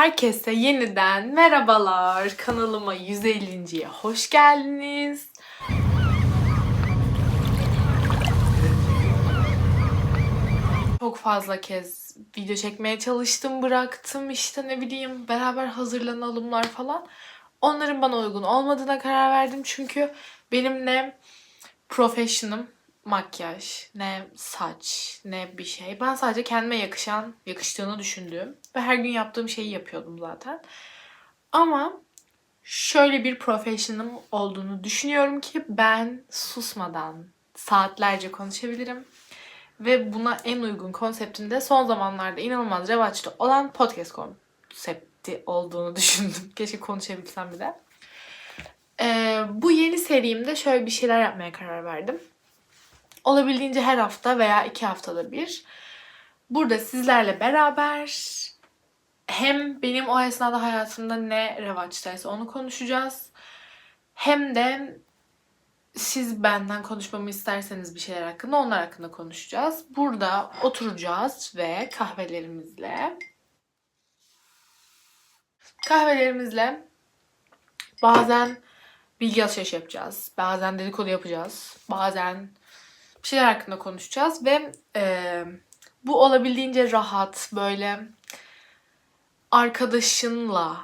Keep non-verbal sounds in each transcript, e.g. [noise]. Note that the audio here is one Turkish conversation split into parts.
Herkese yeniden merhabalar. Kanalıma 150.ye hoş geldiniz. Çok fazla kez video çekmeye çalıştım, bıraktım işte ne bileyim beraber hazırlanalımlar falan. Onların bana uygun olmadığına karar verdim çünkü benim ne profession'ım makyaj, ne saç, ne bir şey. Ben sadece kendime yakışan, yakıştığını düşündüğüm ve her gün yaptığım şeyi yapıyordum zaten. Ama şöyle bir profession'ım olduğunu düşünüyorum ki ben susmadan saatlerce konuşabilirim. Ve buna en uygun konseptinde son zamanlarda inanılmaz revaçta olan podcast konsepti olduğunu [laughs] düşündüm. Keşke konuşabilsem bir de. Ee, bu yeni serimde şöyle bir şeyler yapmaya karar verdim. Olabildiğince her hafta veya iki haftada bir burada sizlerle beraber hem benim o esnada hayatımda ne revaçtaysa onu konuşacağız. Hem de siz benden konuşmamı isterseniz bir şeyler hakkında onlar hakkında konuşacağız. Burada oturacağız ve kahvelerimizle kahvelerimizle bazen bilgi alışverişi yapacağız. Bazen dedikodu yapacağız. Bazen bir şeyler hakkında konuşacağız ve e, bu olabildiğince rahat böyle arkadaşınla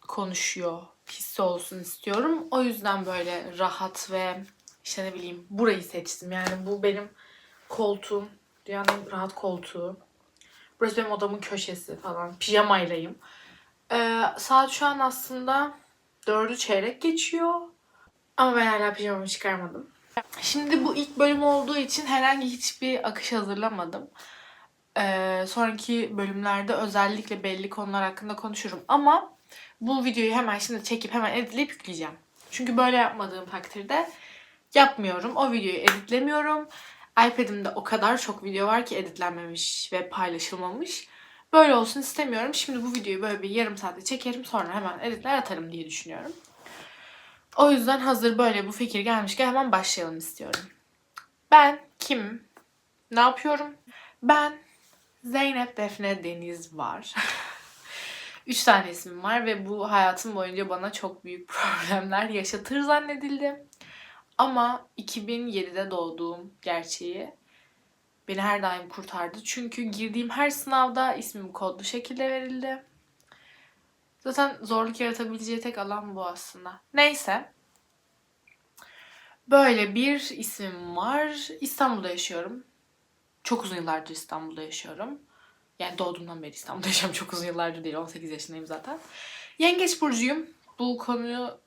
konuşuyor hissi olsun istiyorum. O yüzden böyle rahat ve işte ne bileyim burayı seçtim. Yani bu benim koltuğum. Dünyanın rahat koltuğu. Burası benim odamın köşesi falan. Pijamayla'yım. Ee, saat şu an aslında dördü çeyrek geçiyor. Ama ben hala pijamamı çıkarmadım. Şimdi bu ilk bölüm olduğu için herhangi hiçbir akış hazırlamadım. Ee, sonraki bölümlerde özellikle belli konular hakkında konuşurum. Ama bu videoyu hemen şimdi çekip hemen editleyip yükleyeceğim. Çünkü böyle yapmadığım takdirde yapmıyorum. O videoyu editlemiyorum. iPad'imde o kadar çok video var ki editlenmemiş ve paylaşılmamış. Böyle olsun istemiyorum. Şimdi bu videoyu böyle bir yarım saatte çekerim sonra hemen editler atarım diye düşünüyorum. O yüzden hazır böyle bu fikir gelmişken hemen başlayalım istiyorum. Ben kim? Ne yapıyorum? Ben Zeynep Defne Deniz var. [laughs] Üç tane ismim var ve bu hayatım boyunca bana çok büyük [laughs] problemler yaşatır zannedildi. Ama 2007'de doğduğum gerçeği beni her daim kurtardı. Çünkü girdiğim her sınavda ismim kodlu şekilde verildi. Zaten zorluk yaratabileceği tek alan bu aslında. Neyse. Böyle bir ismim var. İstanbul'da yaşıyorum. Çok uzun yıllardır İstanbul'da yaşıyorum. Yani doğduğumdan beri İstanbul'da [laughs] yaşıyorum. Çok uzun yıllardır değil. 18 yaşındayım zaten. Yengeç burcuyum. Bu konuyu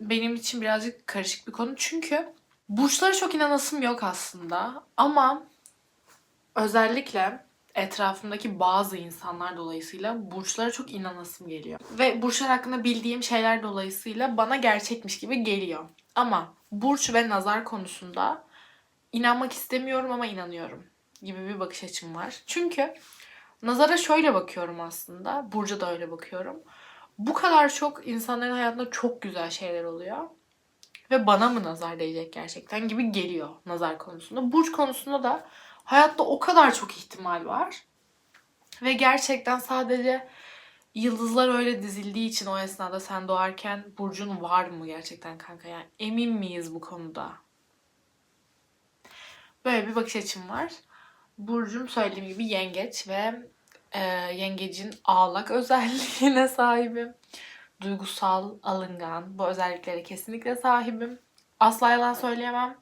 benim için birazcık karışık bir konu. Çünkü burçlara çok inanasım yok aslında. Ama özellikle etrafımdaki bazı insanlar dolayısıyla burçlara çok inanasım geliyor. Ve burçlar hakkında bildiğim şeyler dolayısıyla bana gerçekmiş gibi geliyor. Ama burç ve nazar konusunda inanmak istemiyorum ama inanıyorum gibi bir bakış açım var. Çünkü nazara şöyle bakıyorum aslında. Burca da öyle bakıyorum. Bu kadar çok insanların hayatında çok güzel şeyler oluyor. Ve bana mı nazar değecek gerçekten gibi geliyor nazar konusunda. Burç konusunda da hayatta o kadar çok ihtimal var. Ve gerçekten sadece yıldızlar öyle dizildiği için o esnada sen doğarken burcun var mı gerçekten kanka? Yani emin miyiz bu konuda? Böyle bir bakış açım var. Burcum söylediğim gibi yengeç ve e, yengecin ağlak [laughs] özelliğine sahibim. Duygusal, alıngan. Bu özelliklere kesinlikle sahibim. Asla yalan söyleyemem.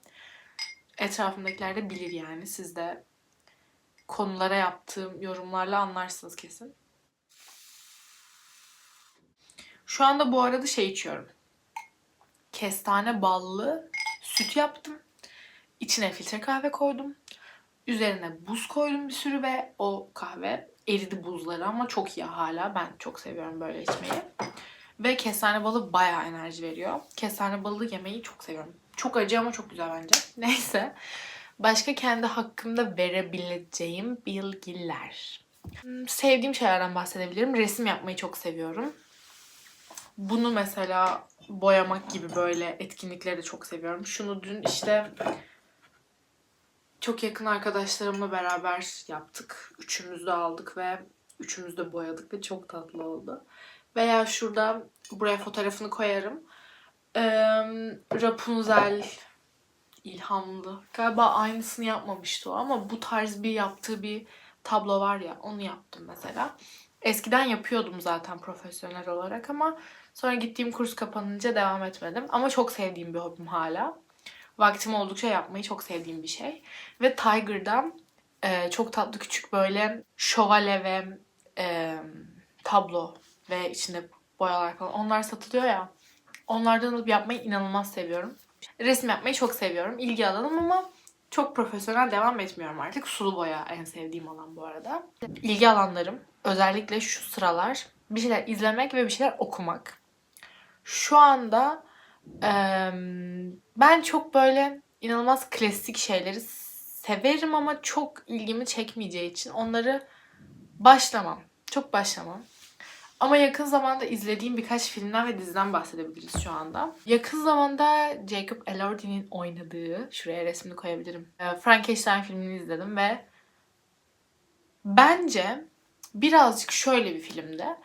Etrafımdakiler de bilir yani. Siz de konulara yaptığım yorumlarla anlarsınız kesin. Şu anda bu arada şey içiyorum. Kestane ballı süt yaptım. İçine filtre kahve koydum. Üzerine buz koydum bir sürü ve o kahve eridi buzları ama çok iyi hala. Ben çok seviyorum böyle içmeyi. Ve kestane balı bayağı enerji veriyor. Kestane balı yemeyi çok seviyorum. Çok acı ama çok güzel bence. [laughs] Neyse. Başka kendi hakkımda verebileceğim bilgiler. Hmm, Sevdiğim şeylerden bahsedebilirim. Resim yapmayı çok seviyorum. Bunu mesela boyamak gibi böyle etkinlikleri de çok seviyorum. Şunu dün işte çok yakın arkadaşlarımla beraber yaptık. Üçümüz de aldık ve Üçümüz de boyadık ve çok tatlı oldu. Veya şurada buraya fotoğrafını koyarım. Rapunzel ilhamlı. Galiba aynısını yapmamıştı o ama bu tarz bir yaptığı bir tablo var ya onu yaptım mesela. Eskiden yapıyordum zaten profesyonel olarak ama sonra gittiğim kurs kapanınca devam etmedim. Ama çok sevdiğim bir hobim hala. Vaktim oldukça yapmayı çok sevdiğim bir şey. Ve Tiger'dan e, çok tatlı küçük böyle şövalye ve e, tablo ve içinde boyalar falan onlar satılıyor ya. Onlardan alıp yapmayı inanılmaz seviyorum. Resim yapmayı çok seviyorum. İlgi alanım ama çok profesyonel devam etmiyorum artık. Sulu boya en sevdiğim alan bu arada. İlgi alanlarım özellikle şu sıralar bir şeyler izlemek ve bir şeyler okumak. Şu anda eee, ben çok böyle inanılmaz klasik şeyleri severim ama çok ilgimi çekmeyeceği için onları başlamam. Çok başlamam. Ama yakın zamanda izlediğim birkaç filmden ve diziden bahsedebiliriz şu anda. Yakın zamanda Jacob Elordi'nin oynadığı, şuraya resmini koyabilirim. e, Frankenstein filmini izledim ve bence birazcık şöyle bir filmde.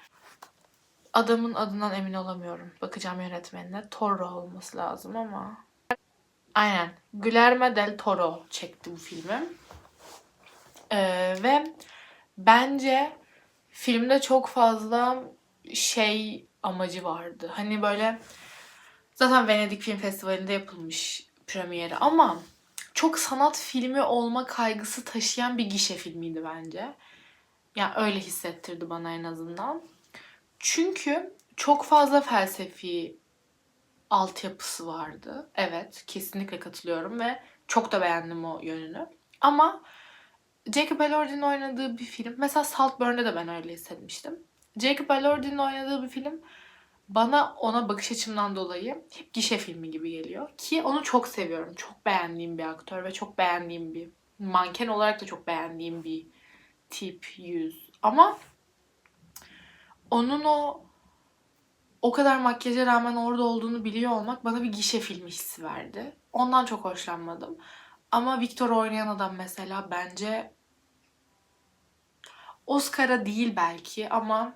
Adamın adından emin olamıyorum. Bakacağım yönetmenine. Toro olması lazım ama. Aynen. Guillermo del Toro çekti bu filmi. Ee, ve bence filmde çok fazla şey amacı vardı. Hani böyle zaten Venedik Film Festivali'nde yapılmış premieri ama çok sanat filmi olma kaygısı taşıyan bir gişe filmiydi bence. Yani öyle hissettirdi bana en azından. Çünkü çok fazla felsefi altyapısı vardı. Evet, kesinlikle katılıyorum ve çok da beğendim o yönünü. Ama Jacob Elordi'nin oynadığı bir film. Mesela Saltburn'da da ben öyle hissetmiştim. Jacob Elordi'nin oynadığı bir film bana ona bakış açımdan dolayı hep gişe filmi gibi geliyor. Ki onu çok seviyorum. Çok beğendiğim bir aktör ve çok beğendiğim bir manken olarak da çok beğendiğim bir tip, yüz. Ama onun o o kadar makyaja rağmen orada olduğunu biliyor olmak bana bir gişe filmi hissi verdi. Ondan çok hoşlanmadım. Ama Victor oynayan adam mesela bence Oscar'a değil belki ama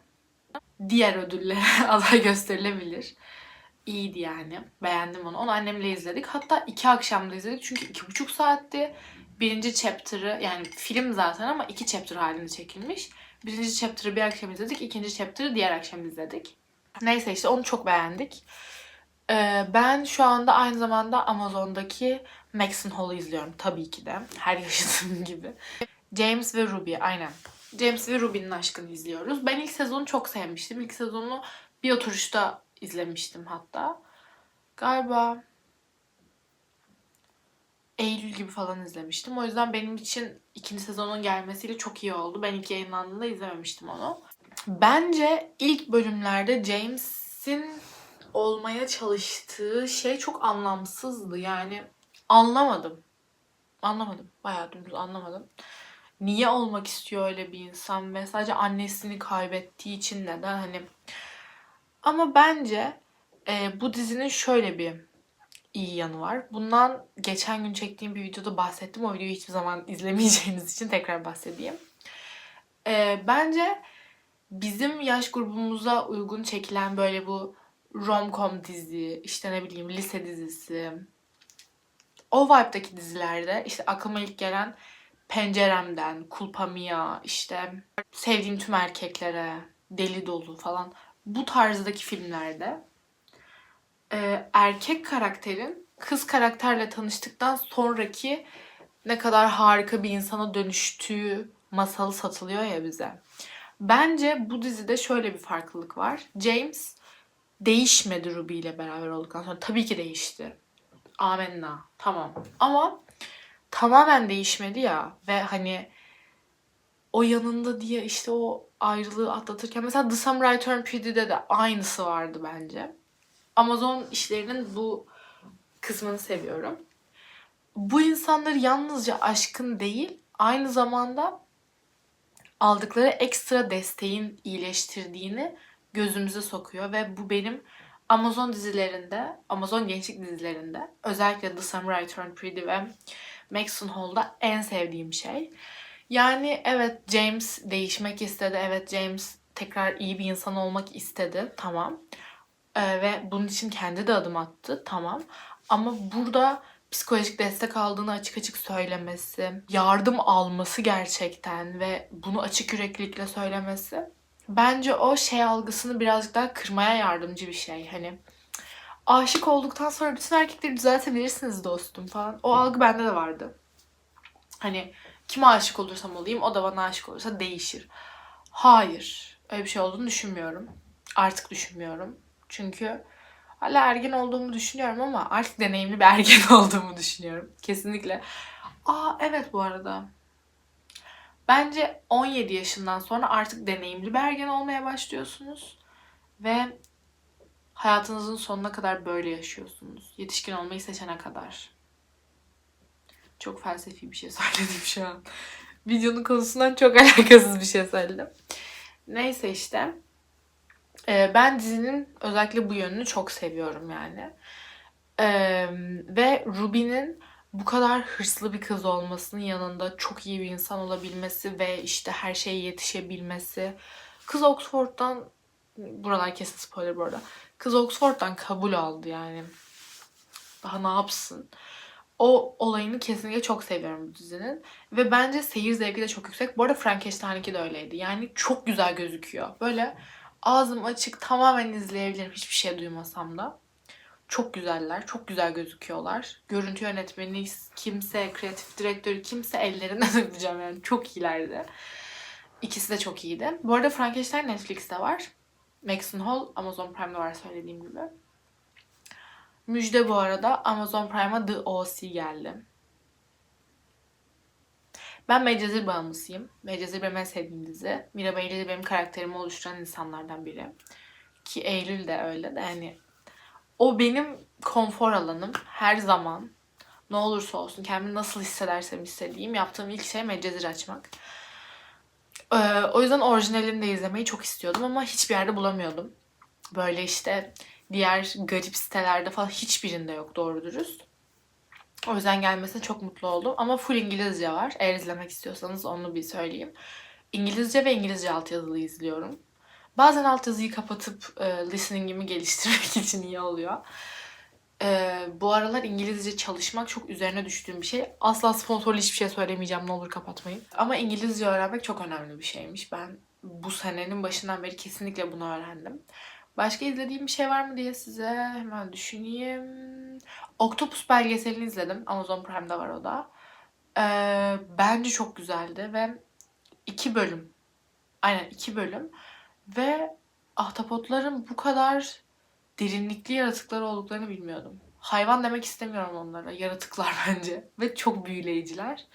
diğer ödüllere [laughs] aday gösterilebilir. İyiydi yani. Beğendim onu. Onu annemle izledik. Hatta iki akşamda izledik. Çünkü iki buçuk saatti. Birinci chapter'ı yani film zaten ama iki chapter halinde çekilmiş. Birinci chapter'ı bir akşam izledik. ikinci chapter'ı diğer akşam izledik. Neyse işte onu çok beğendik. Ee, ben şu anda aynı zamanda Amazon'daki Maxon Hall'u izliyorum tabii ki de. Her [laughs] yaşadığım gibi. James ve Ruby aynen. James ve Ruby'nin aşkını izliyoruz. Ben ilk sezonu çok sevmiştim. İlk sezonu bir oturuşta izlemiştim hatta. Galiba Eylül gibi falan izlemiştim. O yüzden benim için ikinci sezonun gelmesiyle çok iyi oldu. Ben ilk yayınlandığında izlememiştim onu. Bence ilk bölümlerde James'in olmaya çalıştığı şey çok anlamsızdı. Yani anlamadım. Anlamadım. Bayağı dümdüz anlamadım. Niye olmak istiyor öyle bir insan ve sadece annesini kaybettiği için neden hani ama bence e, bu dizinin şöyle bir iyi yanı var. Bundan geçen gün çektiğim bir videoda bahsettim. O videoyu hiçbir zaman [laughs] izlemeyeceğiniz için tekrar bahsedeyim. E, bence bizim yaş grubumuza uygun çekilen böyle bu rom-com dizi, işte ne bileyim lise dizisi, o vibe'daki dizilerde işte aklıma ilk gelen Penceremden, Kulpa Mia, işte Sevdiğim Tüm Erkeklere, Deli Dolu falan bu tarzdaki filmlerde e, erkek karakterin kız karakterle tanıştıktan sonraki ne kadar harika bir insana dönüştüğü masalı satılıyor ya bize. Bence bu dizide şöyle bir farklılık var. James değişmedi Ruby ile beraber olduktan sonra. Tabii ki değişti. Amenna. Tamam. Ama tamamen değişmedi ya ve hani o yanında diye işte o ayrılığı atlatırken mesela The Samurai Turn Pretty'de de aynısı vardı bence. Amazon işlerinin bu kısmını seviyorum. Bu insanları yalnızca aşkın değil, aynı zamanda aldıkları ekstra desteğin iyileştirdiğini gözümüze sokuyor ve bu benim Amazon dizilerinde, Amazon gençlik dizilerinde özellikle The Samurai Turn Pretty ve Maxon Hall'da en sevdiğim şey. Yani evet James değişmek istedi. Evet James tekrar iyi bir insan olmak istedi. Tamam. Ee, ve bunun için kendi de adım attı. Tamam. Ama burada psikolojik destek aldığını açık açık söylemesi, yardım alması gerçekten ve bunu açık yüreklilikle söylemesi bence o şey algısını birazcık daha kırmaya yardımcı bir şey. Hani aşık olduktan sonra bütün erkekleri düzeltebilirsiniz dostum falan. O algı bende de vardı. Hani kime aşık olursam olayım o da bana aşık olursa değişir. Hayır. Öyle bir şey olduğunu düşünmüyorum. Artık düşünmüyorum. Çünkü hala ergen olduğumu düşünüyorum ama artık deneyimli bir [laughs] ergen olduğumu düşünüyorum. Kesinlikle. Aa evet bu arada. Bence 17 yaşından sonra artık deneyimli bir ergen olmaya başlıyorsunuz. Ve hayatınızın sonuna kadar böyle yaşıyorsunuz. Yetişkin olmayı seçene kadar. Çok felsefi bir şey [laughs] söyledim şu an. Videonun konusundan çok [laughs] alakasız bir şey söyledim. Neyse işte. Ee, ben dizinin özellikle bu yönünü çok seviyorum yani. Ee, ve Ruby'nin bu kadar hırslı bir kız olmasının yanında çok iyi bir insan olabilmesi ve işte her şeye yetişebilmesi. Kız Oxford'dan buralar kesin spoiler bu arada. Kız Oxford'dan kabul aldı yani. Daha ne yapsın? O olayını kesinlikle çok seviyorum bu dizinin. Ve bence seyir zevki de çok yüksek. Bu arada Frankenstein 2 de öyleydi. Yani çok güzel gözüküyor. Böyle ağzım açık tamamen izleyebilirim hiçbir şey duymasam da. Çok güzeller, çok güzel gözüküyorlar. Görüntü yönetmeni kimse, kreatif direktörü kimse ellerinden [laughs] öpeceğim yani. Çok iyilerdi. İkisi de çok iyiydi. Bu arada Frankenstein Netflix'te var. Maxon Hall Amazon Prime'da var söylediğim gibi. Müjde bu arada Amazon Prime'a The O.C. geldi. Ben Medcezir bağımlısıyım. Medcezir benim en sevdiğim dizi. Mira Bailey de benim karakterimi oluşturan insanlardan biri. Ki Eylül de öyle de yani o benim konfor alanım her zaman. Ne olursa olsun kendimi nasıl hissedersem hissedeyim yaptığım ilk şey Medcezir açmak. Ee, o yüzden orijinalini de izlemeyi çok istiyordum ama hiçbir yerde bulamıyordum. Böyle işte diğer garip sitelerde falan hiçbirinde yok doğru dürüst. O yüzden gelmesine çok mutlu oldum. Ama full İngilizce var. Eğer izlemek istiyorsanız onu bir söyleyeyim. İngilizce ve İngilizce altyazılı izliyorum. Bazen altyazıyı kapatıp e, listeningimi geliştirmek [laughs] için iyi oluyor. E, bu aralar İngilizce çalışmak çok üzerine düştüğüm bir şey. Asla sponsorlu hiçbir şey söylemeyeceğim ne olur kapatmayın. Ama İngilizce öğrenmek çok önemli bir şeymiş. Ben bu senenin başından beri kesinlikle bunu öğrendim. Başka izlediğim bir şey var mı diye size hemen düşüneyim. Octopus belgeselini izledim. Amazon Prime'da var o da. Ee, bence çok güzeldi ve iki bölüm. Aynen iki bölüm. Ve ahtapotların bu kadar derinlikli yaratıklar olduklarını bilmiyordum. Hayvan demek istemiyorum onlara. Yaratıklar [laughs] bence. Ve çok büyüleyiciler.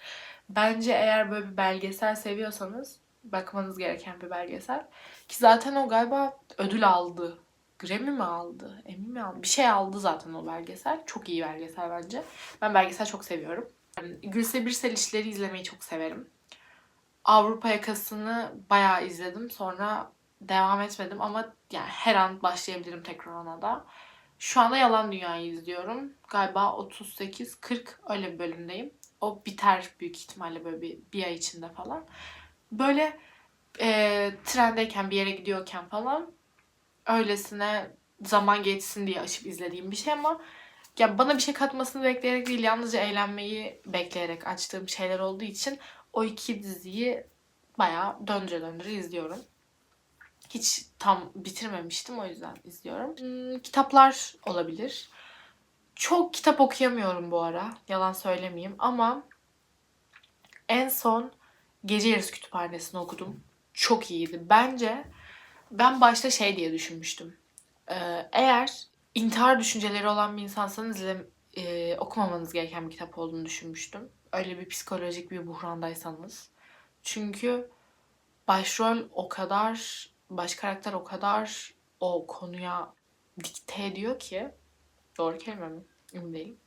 Bence eğer böyle bir belgesel seviyorsanız bakmanız gereken bir belgesel. Ki zaten o galiba ödül aldı. Grammy mi aldı? Emmy mi aldı? Bir şey aldı zaten o belgesel. Çok iyi belgesel bence. Ben belgesel çok seviyorum. Gülse Birsel işleri izlemeyi çok severim. Avrupa yakasını bayağı izledim. Sonra devam etmedim ama yani her an başlayabilirim tekrar ona da. Şu anda Yalan Dünya'yı izliyorum. Galiba 38-40 öyle bir bölümdeyim. O biter büyük ihtimalle böyle bir, bir ay içinde falan. Böyle e, trendeyken bir yere gidiyorken falan öylesine zaman geçsin diye açıp izlediğim bir şey ama ya bana bir şey katmasını bekleyerek değil yalnızca eğlenmeyi bekleyerek açtığım şeyler olduğu için o iki diziyi bayağı döndüre döndüre izliyorum. Hiç tam bitirmemiştim o yüzden izliyorum. Hmm, kitaplar olabilir. Çok kitap okuyamıyorum bu ara. Yalan söylemeyeyim ama en son Gece Yarısı Kütüphanesi'ni okudum. Çok iyiydi. Bence ben başta şey diye düşünmüştüm. Ee, eğer intihar düşünceleri olan bir insansanız e, okumamanız gereken bir kitap olduğunu düşünmüştüm. Öyle bir psikolojik bir buhrandaysanız. Çünkü başrol o kadar, baş karakter o kadar o konuya dikte ediyor ki. Doğru kelime mi? Emin değilim.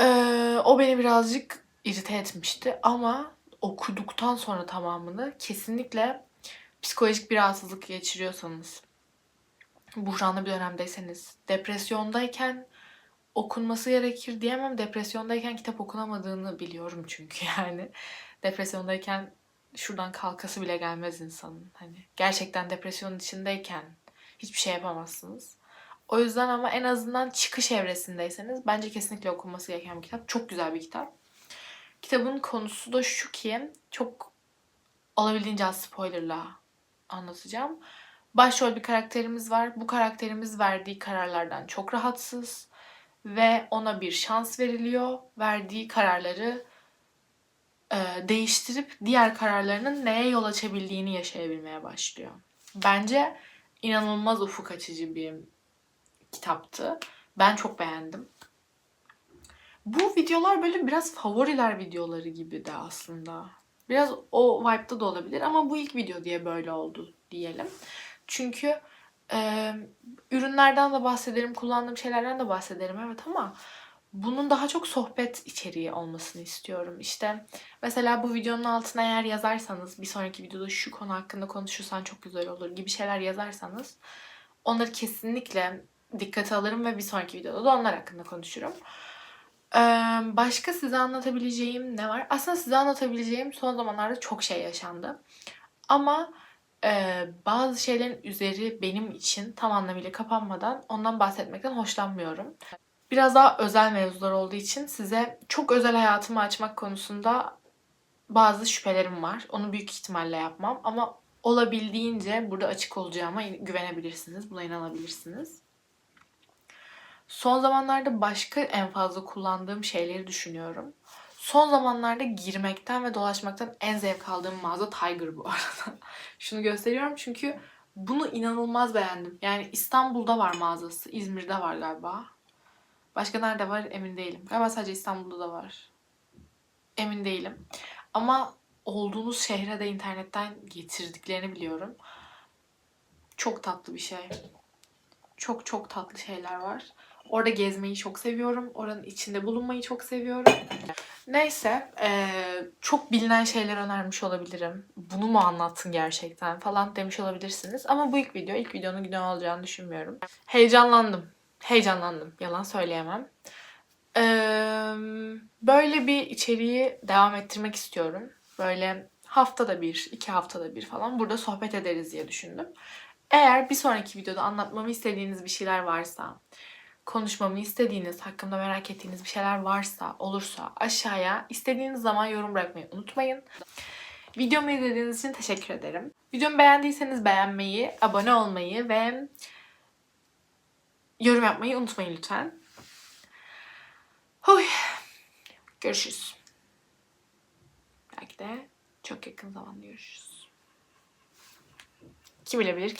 Ee, o beni birazcık irite etmişti ama okuduktan sonra tamamını kesinlikle psikolojik bir rahatsızlık geçiriyorsanız, buhranlı bir dönemdeyseniz, depresyondayken okunması gerekir diyemem. Depresyondayken kitap okunamadığını biliyorum çünkü yani. depresyondayken şuradan kalkası bile gelmez insanın. Hani gerçekten depresyonun içindeyken hiçbir şey yapamazsınız. O yüzden ama en azından çıkış evresindeyseniz bence kesinlikle okunması gereken bir kitap. Çok güzel bir kitap. Kitabın konusu da şu ki çok olabildiğince az spoilerla anlatacağım. Başrol bir karakterimiz var. Bu karakterimiz verdiği kararlardan çok rahatsız ve ona bir şans veriliyor. Verdiği kararları değiştirip diğer kararlarının neye yol açabildiğini yaşayabilmeye başlıyor. Bence inanılmaz ufuk açıcı bir kitaptı. Ben çok beğendim. Bu videolar böyle biraz favoriler videoları gibi de aslında. Biraz o vibe'da da olabilir ama bu ilk video diye böyle oldu diyelim. Çünkü e, ürünlerden de bahsederim, kullandığım şeylerden de bahsederim evet ama bunun daha çok sohbet içeriği olmasını istiyorum. İşte mesela bu videonun altına eğer yazarsanız bir sonraki videoda şu konu hakkında konuşursan çok güzel olur gibi şeyler yazarsanız onları kesinlikle dikkate alırım ve bir sonraki videoda da onlar hakkında konuşurum. Ee, başka size anlatabileceğim ne var? Aslında size anlatabileceğim son zamanlarda çok şey yaşandı. Ama e, bazı şeylerin üzeri benim için tam anlamıyla kapanmadan ondan bahsetmekten hoşlanmıyorum. Biraz daha özel mevzular olduğu için size çok özel hayatımı açmak konusunda bazı şüphelerim var. Onu büyük ihtimalle yapmam ama olabildiğince burada açık olacağıma güvenebilirsiniz. Buna inanabilirsiniz. Son zamanlarda başka en fazla kullandığım şeyleri düşünüyorum. Son zamanlarda girmekten ve dolaşmaktan en zevk aldığım mağaza Tiger bu [laughs] arada. Şunu gösteriyorum çünkü bunu inanılmaz beğendim. Yani İstanbul'da var mağazası, İzmir'de var galiba. Başka nerede var emin değilim. Galiba sadece İstanbul'da da var. Emin değilim. Ama olduğunuz şehre de internetten getirdiklerini biliyorum. Çok tatlı bir şey. Çok çok tatlı şeyler var. Orada gezmeyi çok seviyorum. Oranın içinde bulunmayı çok seviyorum. Neyse, eee, çok bilinen şeyler önermiş olabilirim. Bunu mu anlattın gerçekten falan demiş olabilirsiniz. Ama bu ilk video, ilk videonun günah olacağını düşünmüyorum. Heyecanlandım. Heyecanlandım. Yalan söyleyemem. Eee, böyle bir içeriği devam ettirmek istiyorum. Böyle haftada bir, iki haftada bir falan burada sohbet ederiz diye düşündüm. Eğer bir sonraki videoda anlatmamı istediğiniz bir şeyler varsa, konuşmamı istediğiniz, hakkımda merak ettiğiniz bir şeyler varsa, olursa aşağıya istediğiniz zaman yorum bırakmayı unutmayın. Videomu izlediğiniz için teşekkür ederim. Videomu beğendiyseniz beğenmeyi, abone olmayı ve yorum yapmayı unutmayın lütfen. Huy. Görüşürüz. Belki de çok yakın zamanda görüşürüz. Kim bilebilir ki?